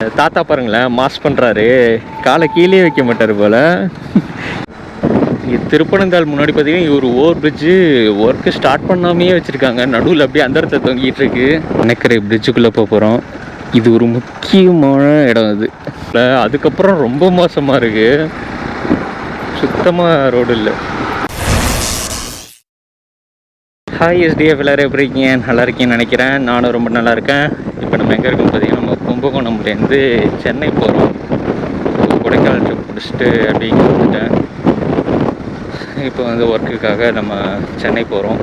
தாத்தா பாருங்களேன் மாஸ் பண்ணுறாரு காலை கீழே வைக்க மாட்டார் போல். இங்க திருப்பனந்தாள் முன்னாடி பார்த்தீங்கன்னா இவர் ஓவர் பிரிட்ஜு ஒர்க்கு ஸ்டார்ட் பண்ணாமையே வச்சுருக்காங்க. நடுவில் அப்படியே அந்த இடத்த தொங்கிட்டு இருக்கு. நினைக்கிற பிரிட்ஜுக்குள்ளே போக போகிறோம் இது ஒரு முக்கியமான இடம் இது அதுக்கப்புறம் ரொம்ப மோசமாக இருக்கு. சுத்தமாக ரோடு இல்லை. ஹாய் எஸ்டிஎஃப் எல்லோரும் எப்படி இருக்கீங்க? நல்லா இருக்கீங்கன்னு நினைக்கிறேன். நானும் ரொம்ப நல்லா இருக்கேன். இப்போ நம்ம எங்கே இருக்கோம் பார்த்தீங்கன்னா நம்ம கும்பகோணம்லேருந்து சென்னை போகிறோம். கொடைக்கானல் ட்ரிப் முடிச்சுட்டு அப்படியே வந்துட்டேன். இப்போ வந்து ஒர்க்குக்காக நம்ம சென்னை போகிறோம்.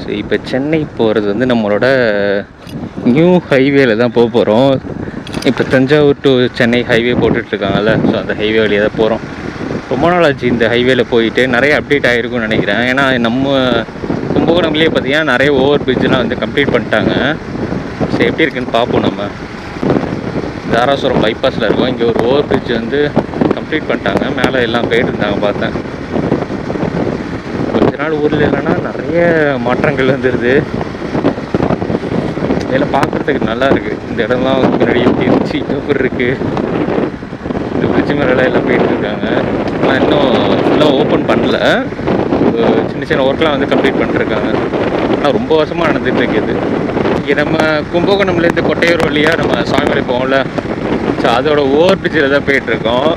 ஸோ இப்போ சென்னை போகிறது வந்து நம்மளோட நியூ ஹைவேல தான் போக போகிறோம். இப்போ தஞ்சாவூர் டு சென்னை ஹைவே போட்டுட்ருக்காங்கல்ல ஸோ அந்த ஹைவே வழியாக தான் போகிறோம். ரொம்ப நாள் ஆச்சு இந்த ஹைவேல போயிட்டு. நிறைய அப்டேட் ஆகிருக்கும்னு நினைக்கிறேன். ஏன்னா நம்ம கும்பகோணம்லேயே பார்த்தீங்கன்னா நிறைய ஓவர் பிரிட்ஜெலாம் வந்து கம்ப்ளீட் பண்ணிட்டாங்க. ஸோ எப்படி இருக்குன்னு பார்ப்போம் நம்ம. தாராசுரம் பைபாஸில் இருக்கோம். இங்கே ஒரு ஓவர் பிரிட்ஜ் வந்து கம்ப்ளீட் பண்ணிட்டாங்க. மேலே எல்லாம் போயிட்டு இருந்தாங்க பார்த்தேன். கொஞ்ச நாள் ஊரில் இல்லைன்னா நிறைய மாற்றங்கள் வந்துடுது இதெல்லாம் பார்க்குறதுக்கு நல்லா இருக்குது இந்த இடம்லாம் வந்து முன்னாடி எப்படி இருந்துச்சு எப்படி இருக்குது இந்த பிரிட்ஜ் மேலே எல்லாம் போயிட்டுருக்காங்க ஆனால் இன்னும் ஃபுல்லாக ஓப்பன் பண்ணல. சின்ன சின்ன ஒர்க்லாம் வந்து கம்ப்ளீட் பண்ணிருக்காங்க ஆனால் ரொம்ப வருஷமாக நடந்துகிட்டு இருக்குது. இங்கே நம்ம கும்பகோணம்லேருந்து கொட்டையூர் வழியாக நம்ம சாமிமலை போவோம்ல. ஸோ அதோட ஓவர் பிரிட்ஜில் தான் போயிட்டுருக்கோம்.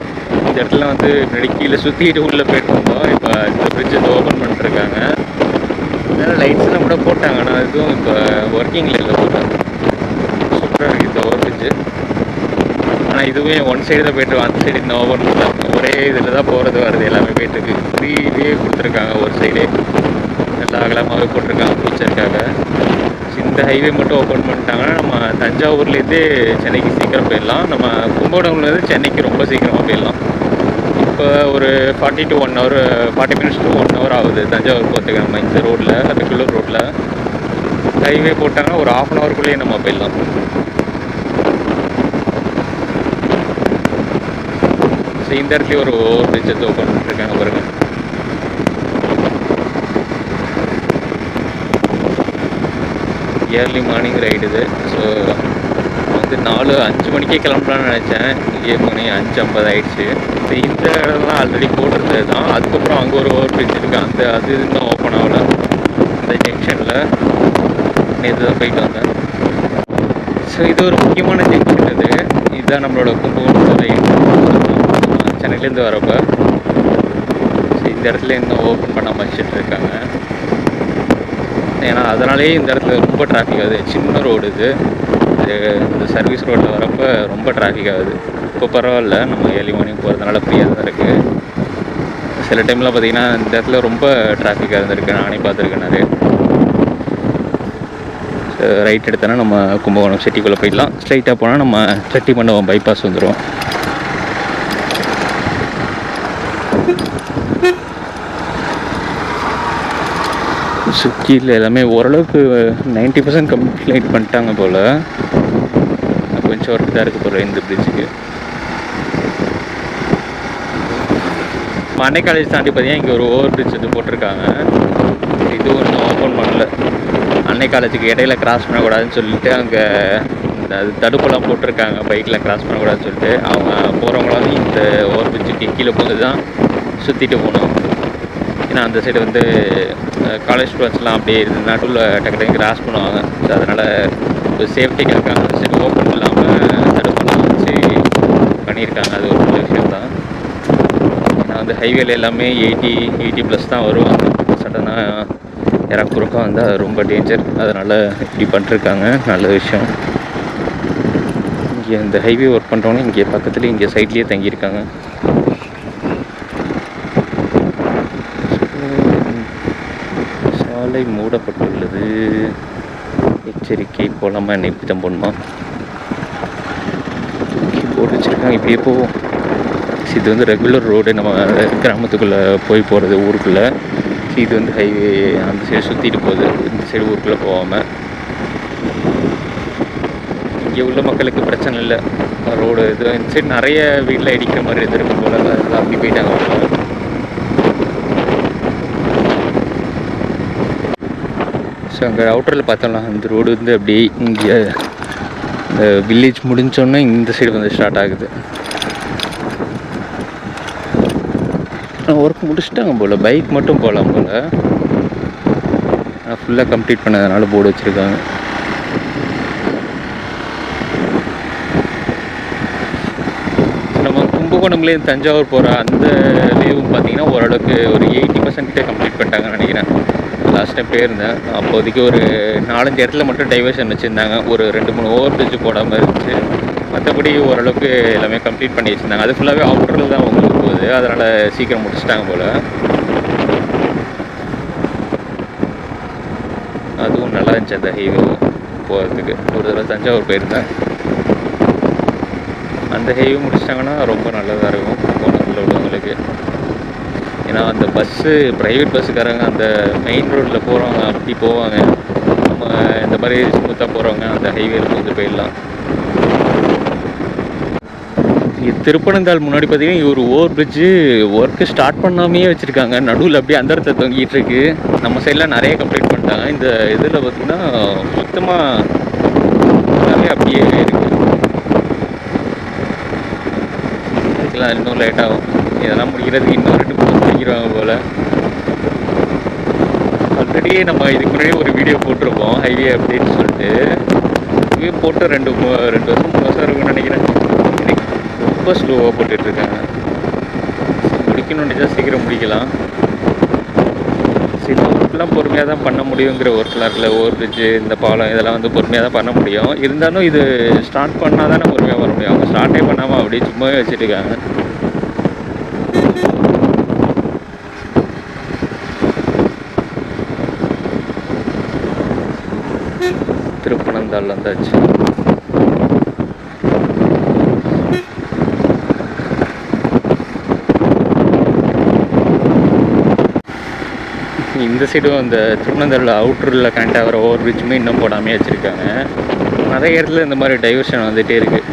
இந்த இடத்துல வந்து முன்னாடி கீழே சுற்றிட்டு உள்ளே போயிட்டுருக்கோம் இப்போ இந்த பிரிட்ஜ் வந்து ஓப்பன் பண்ணிட்டுருக்காங்க. அதனால் லைட்ஸ்லாம் கூட போட்டாங்க. ஆனால் எதுவும் இப்போ ஒர்க்கிங்கில் இல்லை போட்டாங்க சூப்பராக இருக்குது இந்த ஓவர் பிரிட்ஜு ஆனால் இதுவே ஒன் சைடு தான் போயிட்டு அந்த சைடு இன்னும் ஓப்பன் ஒரே இதில் தான் போகிறது வருது. எல்லாமே போயிட்டுருக்கு. ஃப்ரீவே கொடுத்துருக்காங்க ஒரு சைடே நல்லா அகலமாகவே போட்டிருக்காங்க ஃபியூச்சருக்காக இந்த ஹைவே மட்டும் ஓப்பன் பண்ணிட்டாங்கன்னா நம்ம தஞ்சாவூர்லேருந்து சென்னைக்கு சீக்கிரம் போயிடலாம். நம்ம கும்பகோணம்லேருந்து சென்னைக்கு ரொம்ப சீக்கிரமாக போயிடலாம். இப்போ ஒரு forty to one hour forty minutes to one hour ஆகுது. தஞ்சாவூர் போகிறதுக்கு நம்ம இந்த ரோட்டில் பெங்களூர் ரோட்டில் ஹைவே போட்டாங்கன்னா ஒரு ஆஃப் அன் ஹவருக்குள்ளேயே நம்ம போயிடலாம். ஸோ இந்த இடத்துல ஒரு ஓவர் பிரிட்ஜஸ் ஓப்பன் பண்ணிருக்காங்க பாருங்கள் இயர்லி மார்னிங் ரைடு இது. ஸோ வந்து நாலு அஞ்சு மணிக்கே கிளம்பலான்னு நினச்சேன். ஏழு மணி அஞ்சு ஐம்பது ஆயிடுச்சு. இப்போ இந்த இடம்லாம் ஆல்ரெடி போட்டிருந்தது தான் அதுக்கப்புறம் அங்கே ஒரு ஓவர் பிரிட்ஜ் இருக்குது அந்த அது இன்னும் ஓப்பன் ஆகல. அந்த ஜங்ஷனில் நேற்று தான் போயிட்டு வந்தேன். ஸோ இது ஒரு முக்கியமான ஜங்ஷன் இது. இதுதான் நம்மளோட கும்பகோணம் சென்னையிலேருந்து வரப்போ. ஸோ இந்த இடத்துல இன்னும் ஓப்பன் பண்ணாமல் வச்சுட்டு இருக்காங்க. ஏன்னா அதனாலேயே இந்த இடத்துல ரொம்ப டிராஃபிக் ஆகுது. சின்ன ரோடு இது. இந்த சர்வீஸ் ரோட்டில் வரப்போ ரொம்ப டிராஃபிக் ஆகுது. இப்போ பரவாயில்ல நம்ம ஏர்லி மார்னிங் போகிறதுனால ஃப்ரீயாக தான் இருக்குது சில டைமில் பார்த்தீங்கன்னா இந்த இடத்துல ரொம்ப டிராஃபிக்காக இருந்திருக்கு நானே பார்த்துருக்கேன் நிறைய. ரைட் எடுத்தோன்னா நம்ம கும்பகோணம் சிட்டிக்குள்ளே போயிடலாம். ஸ்ட்ரைட்டாக போனால் நம்ம செட்டி மண்டபம் பைபாஸ் வந்துடும் ஸ்விக்கியில் எல்லாமே ஓரளவுக்கு நைன்ட்டி பர்சன்ட் கம்ப்ளீட் பண்ணிட்டாங்க போல். கொஞ்சம் ஒர்க் தான் இருக்குது போல் இந்த பிரிட்ஜுக்கு அன்னை காலேஜ் தாண்டி பார்த்தீங்கன்னா இங்கே ஒரு ஓவர் பிரிட்ஜ் இது போட்டிருக்காங்க. இது ஒன்றும் ஓப்பன் பண்ணல. அன்னை காலேஜுக்கு இடையில கிராஸ் பண்ணக்கூடாதுன்னு சொல்லிட்டு அங்கே இந்த அது தடுப்பெல்லாம் போட்டிருக்காங்க. பைக்கில் கிராஸ் பண்ணக்கூடாதுன்னு சொல்லிட்டு. அவங்க போகிறவங்களாவது இந்த ஓவர் பிரிட்ஜுக்கு கீழே போது தான் சுற்றிட்டு போகணும். ஏன்னா அந்த சைடு வந்து காலேஜ் ஸ்டூடெண்ட்ஸ்லாம் அப்படியே இருந்து நடுவில் டக்கு டக்கு கிராஸ் பண்ணுவாங்க. ஸோ அதனால் ஒரு சேஃப்டிக்காக அந்த சைடு ஓப்பன் இல்லாமல் தடுப்பெல்லாம் வச்சு பண்ணியிருக்காங்க. அது ஒரு நல்ல விஷயம் தான் ஏன்னா வந்து ஹைவேல எல்லாமே எயிட்டி எயிட்டி ப்ளஸ் தான் வருவாங்க. சடனாக யாராவது குறுக்க வந்தால் அது ரொம்ப டேஞ்சர் அதனால் இப்படி பண்ணிருக்காங்க. நல்ல விஷயம். இங்கே இந்த ஹைவே ஒர்க் பண்ணுறவங்க இங்கே பக்கத்துலேயே இங்கே சைட்லேயே தங்கியிருக்காங்க. சாலை மூடப்பட்டுள்ளது. எச்சரிக்கை போலாமா என்ன இப்படி தான் போடணுமா? போட்டு வச்சுருக்காங்க. இப்படியே போவோம் இது வந்து ரெகுலர் ரோடு நம்ம கிராமத்துக்குள்ளே போய் போகிறது ஊருக்குள்ளே. இது வந்து ஹைவே அந்த சைடு சுற்றிட்டு போகுது இந்த சைடு ஊருக்குள்ளே போகாமல் இங்கே உள்ள மக்களுக்கு பிரச்சனை இல்லை. ரோடு இது இந்த சைடு நிறைய வீட்டில் இடிக்கிற மாதிரி இது இருக்கும் போல அப்படி போயிட்டாங்க போல ஸோ அங்கே அவுட்டரில் பார்த்தோம்னா இந்த ரோடு வந்து அப்படியே இங்கே வில்லேஜ் முடிஞ்சோன்னே இந்த சைடு வந்து ஸ்டார்ட் ஆகுது. ஒர்க் முடிச்சுட்டாங்க போல் பைக் மட்டும் போகலாம் போல். ஃபுல்லாக கம்ப்ளீட் பண்ணதுனால போர்டு வச்சுருக்காங்க. நம்ம கும்பகோணம்லேருந்து தஞ்சாவூர் போகிற அந்த லீவும் பார்த்தீங்கன்னா ஓரளவுக்கு ஒரு எயிட்டி பர்சன்ட் கம்ப்ளீட் பண்ணிட்டாங்கன்னு நினைக்கிறேன். லாஸ்ட் டைம் போயிருந்தேன். அப்போதைக்கு ஒரு நாலஞ்சு இடத்துல மட்டும் டைவர்ஷன் வச்சுருந்தாங்க. ஒரு ரெண்டு மூணு ஓவர் பிரிட்ஜ் போடாமல் இருந்துச்சு. மற்றபடி ஓரளவுக்கு எல்லாமே கம்ப்ளீட் பண்ணி வச்சுருந்தாங்க. அது ஃபுல்லாகவே அவுட்டரில் தான் உங்களுக்கு போகுது. அதனால் சீக்கிரம் முடிச்சிட்டாங்க போல். அதுவும் நல்லா இருந்துச்சு அந்த ஹைவே போகிறதுக்கு ஒரு தடவை தஞ்சாவூர் போயிருந்தேன். அந்த ஹைவே முடிச்சிட்டாங்கன்னா ரொம்ப நல்லதாக இருக்கும். போனதில் உள்ளவங்களுக்கு. ஏன்னா அந்த பஸ்ஸு ப்ரைவேட் பஸ்ஸுக்காரங்க அந்த மெயின் ரோட்டில் போகிறவங்க அப்படி போவாங்க. நம்ம இந்த மாதிரி ஸ்மூத்தாக போகிறவங்க அந்த ஹைவேல கொஞ்சம் போயிடலாம். திருப்பனந்தாள் முன்னாடி பார்த்தீங்கன்னா இவர் ஓவர் பிரிட்ஜு ஒர்க்கு ஸ்டார்ட் பண்ணாமையே வச்சுருக்காங்க. நடுவில் அப்படியே அந்த இடத்துல தொங்கிட்டு இருக்கு. நம்ம சைடெலாம் நிறைய கம்ப்ளீட் பண்ணிட்டாங்க. இந்த இதில் பார்த்தீங்கன்னா சுத்தமாக எல்லாமே அப்படியே இருக்குது இதுக்கெல்லாம் இன்னும் லேட் ஆகும். இதெல்லாம் முடிகிறதுக்கு இன்னும் ரெண்டு மூணு முடிக்கிறாங்க போல். ஆல்ரெடி நம்ம இதுக்கு முன்னாடி ஒரு வீடியோ போட்டிருப்போம் ஹைவே அப்படின்னு சொல்லிட்டு. இதுவே போட்டு ரெண்டு ரெண்டு வருஷம் மூணு வருஷம் இருக்கும்னு நினைக்கிறேன். ரொம்ப ஸ்லோவாக போட்டுட்ருக்காங்க. முடிக்கணும்னு நினச்சா சீக்கிரம் முடிக்கலாம். சில ஒர்க்லாம் பொறுமையாக தான் பண்ண முடியுங்கிற ஒர்க்லாம் இருக்குல்ல ஓவர் பிரிட்ஜு இந்த பாலம் இதெல்லாம் வந்து பொறுமையாக தான் பண்ண முடியும். இருந்தாலும் இது ஸ்டார்ட் பண்ணால் தானே பொறுமையாக வர முடியும். அவங்க ஸ்டார்ட்டே பண்ணாமல் அப்படியே சும்மாவே வச்சுருக்காங்க கால் வந்தாச்சு இந்த சைடும் இந்த திருப்பனந்தாள் அவுட்டரில் கனெக்ட் ஆகிற ஓவர் பிரிட்ஜுமே இன்னும் போடாமே வச்சுருக்காங்க. நிறைய இடத்துல இந்த மாதிரி டைவர்ஷன் வந்துகிட்டே இருக்குது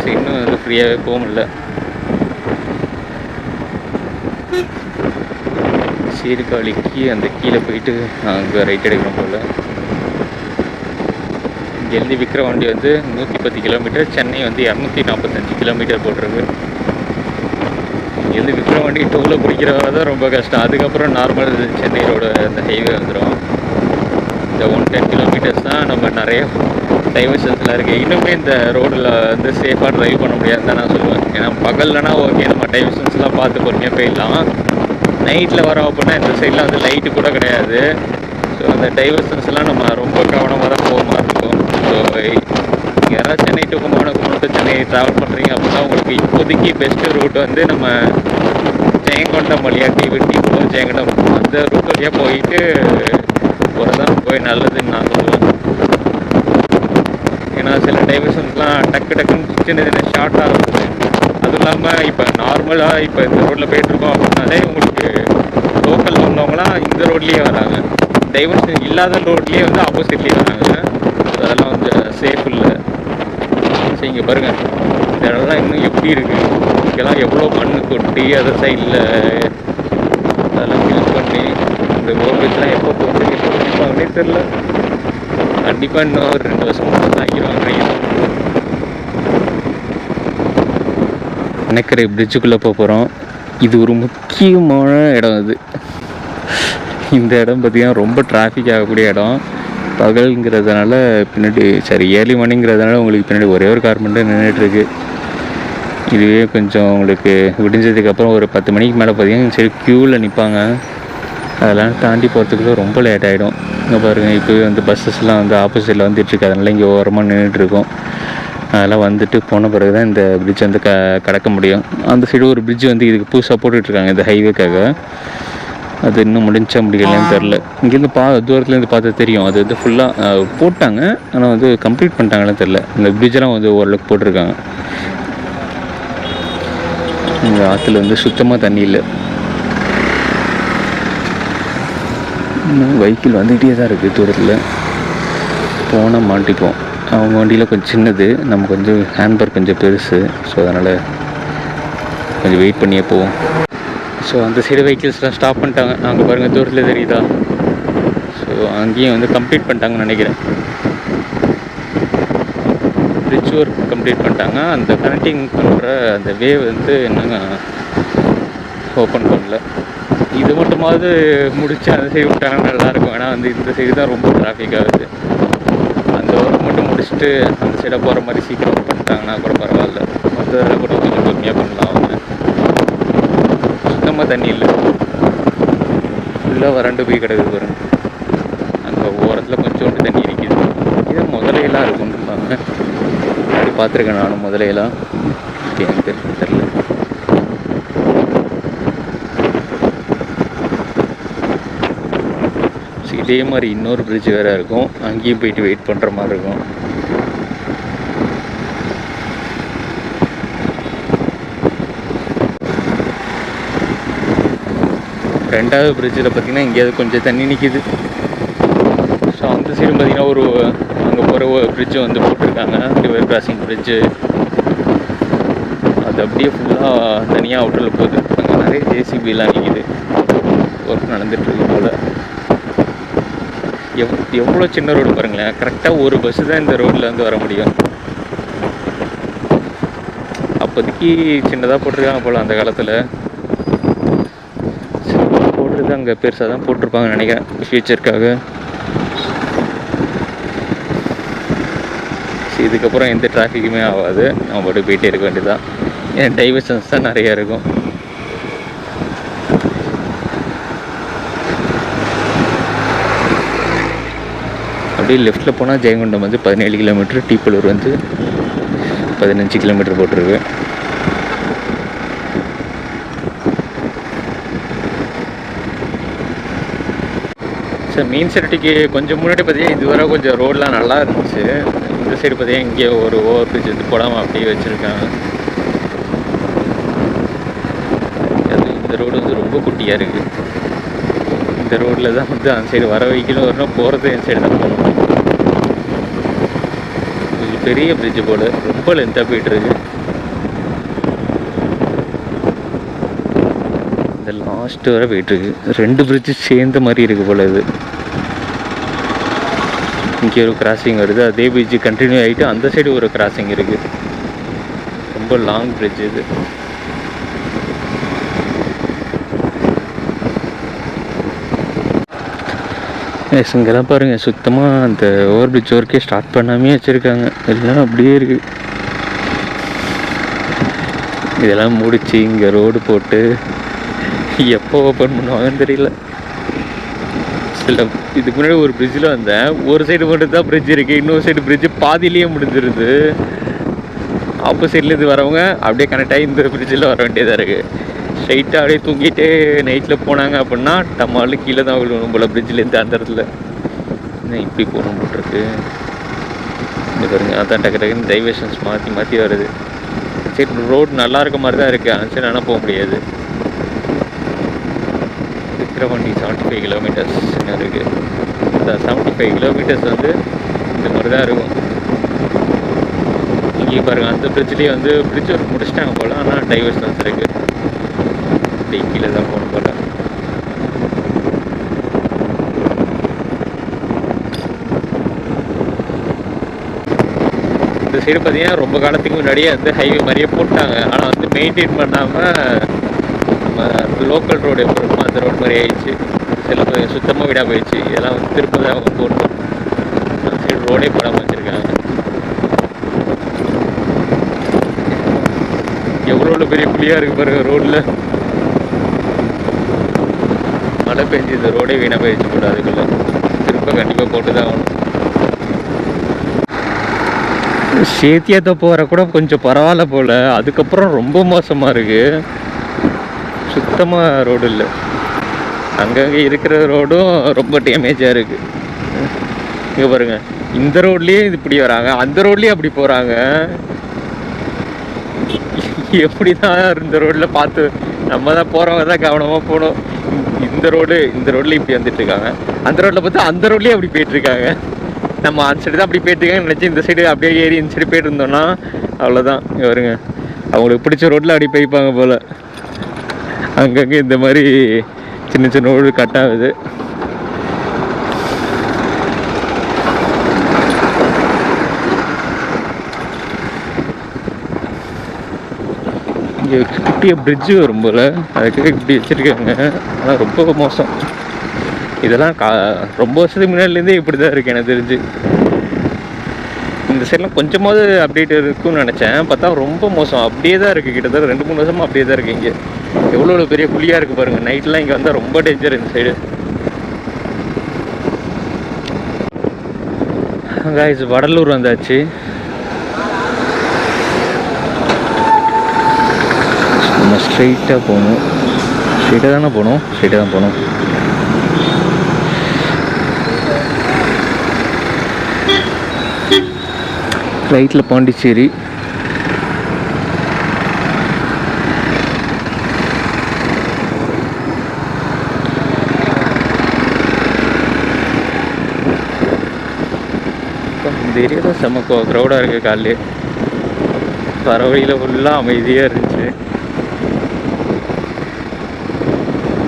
ஸோ இன்னும் வந்து ஃப்ரீயாகவே போக முடியல. சீர்காழிக்கு அந்த கீழே போயிட்டு அங்கே ரைட் எடுக்கணும் போல். டெல்லி விற்கிற வண்டி வந்து நூற்றி பத்து கிலோமீட்டர் சென்னை வந்து இரநூத்தி நாற்பத்தஞ்சு கிலோமீட்டர் போட்டிருக்கு. டெல்லி விற்கிற வண்டி டூவில் பிடிக்கிறவங்க தான் ரொம்ப கஷ்டம். அதுக்கப்புறம் நார்மல் சென்னையோட அந்த ஹைவே வந்துடும் இந்த ஒன் டென் கிலோமீட்டர்ஸ் தான் நம்ம நிறைய டைவர்ஷன்ஸ்லாம் இருக்குது இன்னுமே இந்த ரோடில் வந்து சேஃபாக ட்ரைவ் பண்ண முடியாதுன்னு தான் நான் சொல்லுவேன். ஏன்னா பகல்லனா ஓகே நம்ம டைவர்ஷன்ஸ்லாம் பார்த்து பொறுமையாக போயிடலாம். நைட்டில் வரோம் அப்படின்னா இந்த சைடில் வந்து லைட்டு கூட கிடையாது. ஸோ அந்த டைவர்ஷன்ஸ்லாம் நம்ம ரொம்ப கவனமாக தான் போக மாதிரி இருக்கும் ஸோ நீங்கள் யாராவது சென்னை டு கும்பகோணம் சென்னை ட்ராவல் பண்ணுறீங்க அப்படின்னா உங்களுக்கு இப்போதைக்கு பெஸ்ட்டு ரூட் வந்து நம்ம ஜெயங்கொண்டம் வழியாக டிவிட்டி போகும் ஜெயங்கொண்டம் அந்த ரூட் வழியாக போயிட்டு போகிறதான் போய் நல்லதுன்னு நான் சொல்லுவேன். ஏன்னா சில டைவர்ஷன்ஸ்லாம் டக்கு டக்குன்னு சின்ன சின்ன ஷார்ட்டாக இருக்குது அதுவும் இல்லாமல் இப்போ நார்மலாக இப்போ இந்த ரோட்டில் போயிட்டுருக்கோம் அப்படின்னாலே உங்களுக்கு லோக்கலில் உள்ளவங்களாம் இந்த ரோட்லேயே வராங்க. டைவர்ஷன் இல்லாத ரோட்லேயே வந்து ஆப்போசிட்லேயே வராங்க. அதெல்லாம் வந்து சேஃப் இல்லை. சரி இங்கே பாருங்கள் இந்த இடம்லாம் இன்னும் எப்படி இருக்குது இங்கெல்லாம் எவ்வளோ மண் கொட்டி அதை சைடில் அதெல்லாம் ஃபில் பண்ணி இந்த ஓவர்பிரிட்ஜ்லாம் எப்போ போட்டு எப்போ முடிப்பாங்கன்னே தெரில கண்டிப்பாக இன்னும் ஒரு ரெண்டு வருஷம் தாங்கிடுவாங்க அணைக்கரை பிரிட்ஜுக்குள்ளே போக போகிறோம் இது ஒரு முக்கியமான இடம் இது இந்த இடம் பார்த்திங்கன்னா ரொம்ப டிராஃபிக் ஆகக்கூடிய இடம். பகல்ங்கிறதுனால பின்னாடி சரி ஏர்லி மார்னிங்கிறதுனால உங்களுக்கு பின்னாடி ஒரே ஒரு கார் மட்டும் நின்றுட்டுருக்கு இதுவே கொஞ்சம் உங்களுக்கு விடிஞ்சதுக்கப்புறம் ஒரு பத்து மணிக்கு மேலே பார்த்தீங்கன்னா சரி க்யூவில் நிற்பாங்க அதெல்லாம் தாண்டி போகிறதுக்குள்ள ரொம்ப லேட் ஆகிடும் இங்கே பாருங்கள் இப்போவே வந்து பஸ்ஸஸ்லாம் வந்து ஆப்போசிட்டில் வந்துட்டுருக்கு. அதனால் இங்கே ஓரமாக நின்றுட்டுருக்கோம் அதெல்லாம் வந்துட்டு போன பிறகு தான் இந்த பிரிட்ஜ் வந்து க கடக்க முடியும். அந்த சைடு ஒரு பிரிட்ஜ் வந்து இதுக்கு புதுசாக போட்டுட்ருக்காங்க இந்த ஹைவேக்காக அது இன்னும் முடிஞ்சா முடியலன்னு தெரில. இங்கேருந்து பா தூரத்துலேருந்து பார்த்தா தெரியும். அது வந்து ஃபுல்லாக போட்டாங்க. ஆனால் வந்து கம்ப்ளீட் பண்ணிட்டாங்கன்னு தெரில. இந்த பிரிட்ஜெல்லாம் வந்து ஓரளவுக்கு போட்டிருக்காங்க. இந்த ஆற்றுல வந்து சுத்தமாக தண்ணி இல்லை. இன்னும் வெஹிக்கிள் வந்துக்கிட்டே தான் இருக்குது தூரத்தில். போனால் மாட்டிப்போம் அவங்க வண்டியில் கொஞ்சம் சின்னது. நம்ம கொஞ்சம் ஹேண்ட்பேக் கொஞ்சம் பெருசு. ஸோ அதனால் கொஞ்சம் வெயிட் பண்ணியே போவோம். ஸோ அந்த சைடு வெஹிக்கிள்ஸ்லாம் ஸ்டாப் பண்ணிட்டாங்க. அங்கே பாருங்கள் தூரத்தில் தெரியுதா? ஸோ அங்கேயும் வந்து கம்ப்ளீட் பண்ணிட்டாங்கன்னு நினைக்கிறேன். பிரிட்ஜ் ஒர்க் கம்ப்ளீட் பண்ணிட்டாங்க. அந்த கனெக்டிங் பண்ணுற அந்த வே வந்து என்னங்க ஓப்பன் பண்ணல. இது மட்டுமாவது முடிச்சு அந்த சைடு விட்டாங்கன்னா நல்லாயிருக்கும். ஏன்னா வந்து இந்த சைடு தான் ரொம்ப டிராஃபிக் ஆகுது. அந்த ஒர்க் மட்டும் முடிச்சுட்டு அந்த சைடாக போகிற மாதிரி சீக்கிரம் பண்ணிட்டாங்கன்னா கூட பரவாயில்ல. மற்ற கூட கொஞ்சம் கம்மியாக பண்ணலாம் அவங்க. சுத்தமாக தண்ணி இல்லை. ஃபுல்லாக வறண்டு போய் கிடக்குது பாருங்க. அங்கே ஓரத்தில் கொஞ்சோண்டு தண்ணி இருக்குது இது முதலையெல்லாம் இருக்குன்றாங்க அப்படி பார்த்துருக்கேன் நானும் முதலையெல்லாம் எனக்கு தெரியல. தெரில இதே மாதிரி இன்னொரு பிரிட்ஜ் வேறு இருக்கும். அங்கேயும் போயிட்டு வெயிட் பண்ணுற மாதிரி இருக்கும். ரெண்டாவது பிரிட்ஜில் பார்த்தீங்கன்னா எங்கேயாவது கொஞ்சம் தண்ணி நிற்கிது ஸோ அந்த சைடு பார்த்தீங்கன்னா ஒரு அங்கே போகிற ஒரு பிரிட்ஜு வந்து போட்டிருக்காங்க. ரிவர் கிராசிங் பிரிட்ஜு அது அப்படியே ஃபுல்லாக தனியாக அவுட்டரில் போகுது. அங்கே நிறைய ஜேசிபிலாம் நிற்கிது ஒர்க் நடந்துட்டுருக்கு போல். எவ் எவ்வளோ சின்ன ரோடு பாருங்களேன். கரெக்டாக ஒரு பஸ்ஸு தான் இந்த ரோட்டில் வந்து வர முடியும். அப்போதைக்கு சின்னதாக போட்டிருக்காங்க போல் அந்த காலத்தில். வந்து அங்கே பெருசாக தான் போட்டிருப்பாங்கன்னு நினைக்கிறேன். ஃப்யூச்சருக்காக இதுக்கப்புறம் எந்த டிராஃபிக்குமே ஆகாது. நம்ம பாட்டு போயிட்டே இருக்க வேண்டியதுதான். ஏன் டைவர்ஷன்ஸ் தான் நிறையா இருக்கும். அப்படியே லெஃப்ட்டில் போனால் ஜெயங்கொண்டம் வந்து பதினேழு கிலோமீட்டர் டீப்பலூர் வந்து பதினஞ்சு கிலோமீட்டர் போட்டிருக்கு. சார் மெயின் சிட்டிக்கு கொஞ்சம் முன்னாடி பார்த்தீங்கன்னா இதுவரை கொஞ்சம் ரோடெலாம் நல்லா இருந்துச்சு. இந்த சைடு பார்த்தீங்கன்னா இங்கே ஒரு ஓவர் பிரிட்ஜ் வந்து போடாமல் அப்படியே வச்சுருக்காங்க. அது இந்த ரோடு வந்து ரொம்ப குட்டியாக இருக்குது இந்த ரோட்டில் தான் வந்து அந்த சைடு வர வைக்கணும் வரணும் போகிறது என் சைடு தான் போகணும். பெரிய பிரிட்ஜ் போல். ரொம்ப லென்த்தாக போயிட்டுருக்கு இந்த லாஸ்ட் வரை போயிட்டுருக்கு. ரெண்டு பிரிட்ஜு சேர்ந்த மாதிரி இருக்கு போல் இது. இங்கே ஒரு கிராசிங் வருது. அதே பிரிட்ஜ் கண்டினியூ ஆகிட்டு அந்த சைடு ஒரு கிராசிங் இருக்கு. ரொம்ப லாங் பிரிட்ஜ் இது. எஸ் இங்கெல்லாம் பாருங்கள் சுத்தமாக அந்த ஓவர் பிரிட்ஜ் ஒர்க்கே ஸ்டார்ட் பண்ணாமே வச்சுருக்காங்க. எல்லாம் அப்படியே இருக்குது இதெல்லாம் முடிச்சு இங்கே ரோடு போட்டு எப்போ ஓப்பன் பண்ணுவாங்கன்னு தெரியல. சில இதுக்கு முன்னாடி ஒரு பிரிட்ஜில் வந்தேன். ஒரு சைடு மட்டும் தான் பிரிட்ஜ் இருக்குது இன்னொரு சைடு பிரிட்ஜ் பாதியிலேயே முடிஞ்சிருது. ஆப்போசிட்லேருந்து வரவங்க அப்படியே கனெக்ட் ஆகி இந்த பிரிட்ஜில் வர வேண்டியதாக இருக்குது ஸ்ட்ரைட்டாக அப்படியே தூங்கிட்டு நைட்டில் போனாங்க அப்படின்னா டம்மாலு கீழே தான் விழுவணும் போல் பிரிட்ஜிலேருந்து அந்த இடத்துல. என்ன இப்படி போகணும் போட்டிருக்கு இந்த பாருங்க அதான் டக்கு டக்குன்னு டைவர்ஷன்ஸ் மாற்றி மாற்றி வருது. சரி ரோடு நல்லா இருக்க மாதிரி தான் இருக்குது ஆனால் சரி ஆனால் போக முடியாது. விக்கிரவாண்டி செவன்ட்டி ஃபைவ் கிலோமீட்டர்ஸ் இருக்குது இந்த செவன்ட்டி ஃபைவ் கிலோமீட்டர்ஸ் வந்து இந்த மாதிரி தான் இருக்கும். இங்கேயும் பாருங்கள் அந்த பிரிட்ஜ்லேயே வந்து பிரிட்ஜ் ஒர்க் முடிச்சிட்டாங்க போல் ஆனால் டைவர்ஷன்ஸ் இருக்குது அப்படியே கீழே தான் போகணும் போல். இந்த சைடு பார்த்தீங்கன்னா ரொம்ப காலத்துக்கு முன்னாடியே வந்து ஹைவே மாதிரியே போட்டாங்க. ஆனால் வந்து மெயின்டைன் பண்ணாமல் நம்ம லோக்கல் ரோடு எப்படி இருக்குமோ அந்த ரோடு மாதிரி ஆயிடுச்சு. சில சுத்தமாக விடாம போயிடுச்சு. இதெல்லாம் வந்து திரும்ப அவங்க போடணும் சைடு ரோடே போடாமல் வச்சுருக்காங்க. எவ்வளோ பெரிய புளியாக இருக்குது பாருங்க ரோட்டில் மழை பெஞ்சு இந்த ரோடே வீணாக போயிடுச்சு போல அதுக்குள்ளே. திருப்ப கண்டிப்பாக போட்டு தான் ஆகணும். சேத்தியத்தை போகிற கூட கொஞ்சம் பரவாயில்ல போல். அதுக்கப்புறம் ரொம்ப மோசமாக இருக்குது சுத்தமாக ரோடு இல்லை. அங்கங்கே இருக்கிற ரோடும் ரொம்ப டேமேஜாக இருக்குது இங்கே பாருங்க. இந்த ரோட்லேயே இது இப்படி வராங்க. அந்த ரோட்லேயே அப்படி போகிறாங்க எப்படி தான் இந்த ரோட்டில் பார்த்து நம்ம தான் போகிறவங்க தான் கவனமாக போகணும். இந்த ரோடு இந்த ரோட்ல இப்படி வந்துட்டுருக்காங்க அந்த ரோட்டில் பார்த்தா அந்த ரோட்லேயே அப்படி போயிட்டுருக்காங்க நம்ம அந்த சைடு தான் அப்படி போயிட்டு நினச்சி இந்த சைடு அப்படியே ஏறி இந்த சைடு போயிட்டு இருந்தோம்னா அவ்வளோதான் வருங்க அவங்களுக்கு பிடிச்ச ரோட்டில் அப்படி போய்ப்பாங்க போல். அங்கங்கே இந்த மாதிரி சின்ன சின்ன ஊழல் கட் ஆகுது. இங்கே குட்டியாக பிரிட்ஜு வரும் போல். அதுக்கு இப்படி வச்சுருக்காங்க. ஆனால் ரொம்ப மோசம். இதெல்லாம் கா ரொம்ப வருஷத்துக்கு முன்னாடிலேருந்தே இப்படி தான் இருக்குது எனக்கு தெரிஞ்சு. இந்த சைட்லாம் கொஞ்சமாவது அப்டேட் இருக்கும்னு நினச்சேன். பார்த்தா ரொம்ப மோசம். அப்படியே தான் இருக்குது கிட்டத்தட்ட ரெண்டு மூணு வருஷமாக அப்படியே தான் இருக்குது இங்கே. எவ்வளோ எவ்வளோ பெரிய குழியாக இருக்குது பாருங்கள் நைட்லாம் இங்கே வந்தால் ரொம்ப டேஞ்சர் இந்த சைடு காய்ஸ் வடலூர் வந்தாச்சு. நம்ம ஸ்ட்ரைட்டாக போகணும். ஸ்ட்ரைட்டாக தானே போகணும்? ஸ்ட்ரைட்டாக தான் போகணும். ரைட்டில் பாண்டிச்சேரி. இந்த ஏரியா செம்ம க்ரௌடாக இருக்குது காலையில். வர வழியில் ஃபுல்லாக அமைதியாக இருந்துச்சு.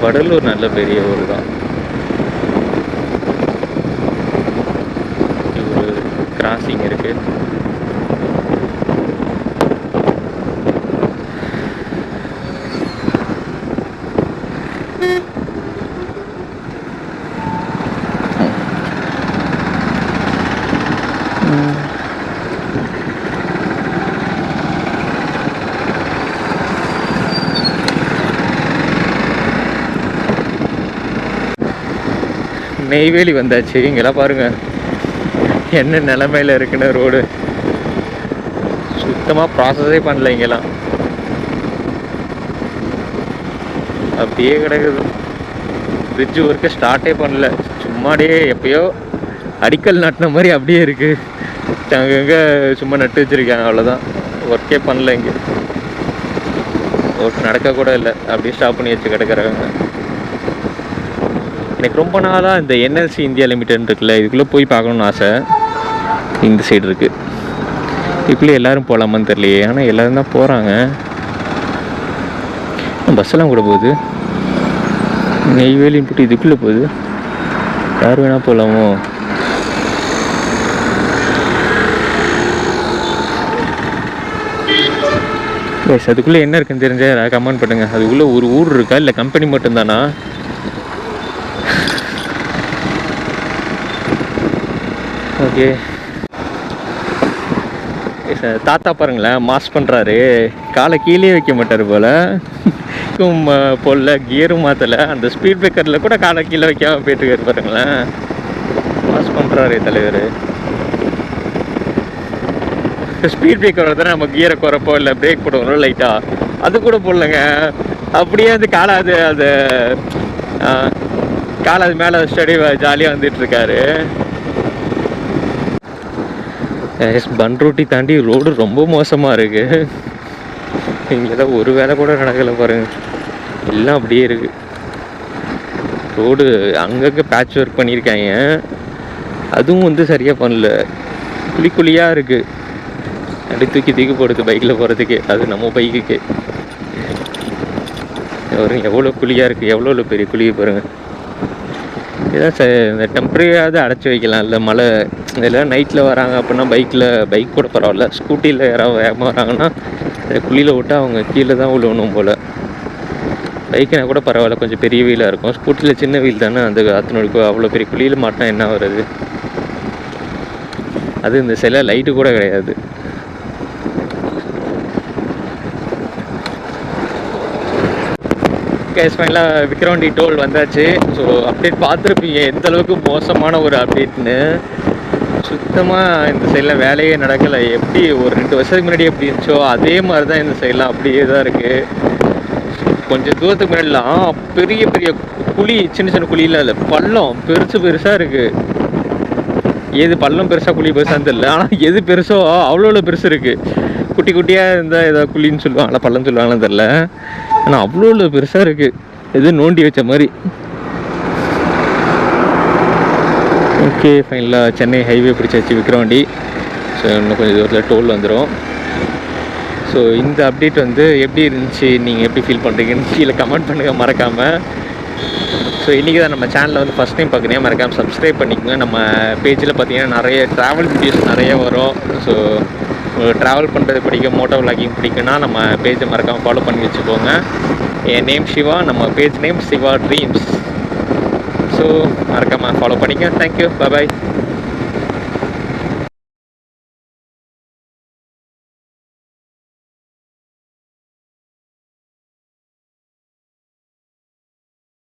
வடலூர் நல்ல பெரிய ஊர் தான். ஒரு கிராசிங் இருக்குது நெய்வேலி வந்தாச்சு. இங்கெல்லாம் பாருங்க. என்ன நிலமையில இருக்குன்னு ரோடு சுத்தமாக ப்ராசஸே பண்ணல இங்கெல்லாம். அப்படியே கிடக்குது. பிரிட்ஜ் ஒர்க்கு ஸ்டார்ட்டே பண்ணல. சும்மாடியே எப்பயோ அடிக்கல் நட்டின மாதிரி அப்படியே இருக்கு. அங்கங்கே சும்மா நட்டு வச்சிருக்காங்க. அவ்வளோதான் ஒர்க்கே பண்ணல இங்கே. ஒர்க் நடக்க கூட இல்லை. அப்படியே ஸ்டாப் பண்ணி வச்சு கிடக்குறாங்க. எனக்கு ரொம்ப நாளாக இந்த என்எல்சி இந்தியா லிமிடெட் இருக்குல்ல இதுக்குள்ளே போய் பார்க்கணுன்னு ஆசை. இந்த சைடு இருக்குது இதுக்குள்ளே எல்லாரும் போகலாமான்னு தெரியலையே ஆனால் எல்லோரும் தான் போகிறாங்க பஸ்ஸெல்லாம் கூட போகுது. நெய்வேலின்னு போட்டு இதுக்குள்ளே போகுது. யார் வேணால் போகலாமோ எஸ் அதுக்குள்ளே என்ன இருக்குன்னு தெரிஞ்சால் யாராவது கமெண்ட் பண்ணுங்கள் அதுக்குள்ளே ஒரு ஊர் இருக்கா? இல்லை கம்பெனி மட்டும்தானா? ஓகே தாத்தா பாருங்களேன் மாஸ் பண்ணுறாரு காலை கீழே வைக்க மாட்டார் போல். போடல கியரும் மாற்றலை அந்த ஸ்பீட் பிரேக்கரில் கூட காலை கீழே வைக்காமல் போயிட்டு பாருங்களேன். மாஸ் பண்ணுறாரு தலைவர். ஸ்பீட் பிரேக்கர் தானே நம்ம கியரை குறைப்போ இல்லை பிரேக் போடுவோம் லைட்டாக அது கூட போடலங்க. அப்படியே வந்து காலை அது அது காலை அது மேலே ஸ்டடி ஜாலியாக வந்துட்டு எஸ் பன் ரொட்டி தாண்டி ரோடு ரொம்ப மோசமாக இருக்கு. இங்கே தான் ஒரு வேலை கூட நடக்கலை பாருங்க. எல்லாம் அப்படியே இருக்கு. ரோடு அங்கங்கே பேட்ச் ஒர்க் பண்ணியிருக்காங்க. அதுவும் வந்து சரியாக பண்ணல. குழி குழியாக இருக்கு. அப்படி தூக்கி தூக்கி போடுது பைக்கில் போகிறதுக்கு அது நம்ம பைக்குக்கு வரும் எவ்வளோ குழியாக இருக்குது எவ்வளோ எவ்வளோ பெரிய குழியை பாருங்கள் இதான் சரி இந்த டெம்பரரியாவது அடைச்சி வைக்கலாம் இல்லை மழை இதெல்லாம் நைட்டில் வராங்க அப்படின்னா பைக்கில் பைக் கூட பரவாயில்ல. ஸ்கூட்டியில் யாராவது வேகமாக வராங்கன்னா குழியில் விட்டு அவங்க கீழே தான் விழுவணும் போல். பைக்குனா கூட பரவாயில்ல. கொஞ்சம் பெரிய வீலாக இருக்கும். ஸ்கூட்டியில் சின்ன வீல் தானே? அந்த அத்தனோட அவ்வளோ பெரிய குழியில் மாட்டினா என்ன வருது அது இந்த சில லைட்டு கூட கிடையாது. கேஸ் ஃபைனலாக விக்ரவாண்டி டோல் வந்தாச்சு. ஸோ அப்டேட் பார்த்துருப்பீங்க. எந்த அளவுக்கு மோசமான ஒரு அப்டேட்னு சுத்தமாக இந்த சைடில் வேலையே நடக்கலை. எப்படி ஒரு ரெண்டு வருஷத்துக்கு முன்னாடி எப்படி இருந்துச்சோ அதே மாதிரி தான் இந்த சைடெலாம் அப்படியே தான் இருக்குது கொஞ்சம் தூரத்துக்கு முன்னாடிலாம் பெரிய பெரிய குழி சின்ன சின்ன குழியில் இல்லை. பள்ளம் பெருசு பெருசாக இருக்குது எது பள்ளம் பெருசாக குழி பெருசான்னு தெரியல. ஆனால் எது பெருசோ அவ்வளோ அவ்வளோ பெருசு இருக்குது குட்டி குட்டியாக இருந்தால் ஏதோ குழின்னு சொல்லுவாங்களா பள்ளம் சொல்லுவாங்களான்னு தெரில ஆனால் அவ்வளோ உள்ள பெருசாக இருக்குது எது நோண்டி வச்ச மாதிரி ஓகே ஃபைனலாக சென்னை ஹைவே பிடிச்சாச்சு விக்ரவாண்டி. ஸோ இன்னும் கொஞ்சம் தூரத்தில் டோல் வந்துடும் ஸோ இந்த அப்டேட் வந்து எப்படி இருந்துச்சு? நீங்கள் எப்படி ஃபீல் பண்ணுறீங்கன்னு கீழே கமெண்ட் பண்ணுங்கள் மறக்காமல் ஸோ இன்றைக்கி தான் நம்ம சேனலில் வந்து ஃபஸ்ட் டைம் பார்க்குறீங்க மறக்காமல் சப்ஸ்கிரைப் பண்ணிக்கோங்க. நம்ம பேஜில் பார்த்தீங்கன்னா நிறைய ட்ராவல் வீடியோஸ் நிறைய வரும். ஸோ ட்ராவல் பண்ணுறது பிடிக்கும் மோட்டோ விளாகிங் பிடிக்குன்னா நம்ம பேஜை மறக்காமல் ஃபாலோ பண்ணி வச்சுக்கோங்க. என் நேம் சிவா நம்ம page name Siva dreams so மறக்காமல் ஃபாலோ பண்ணிக்க தேங்க்யூ பாய்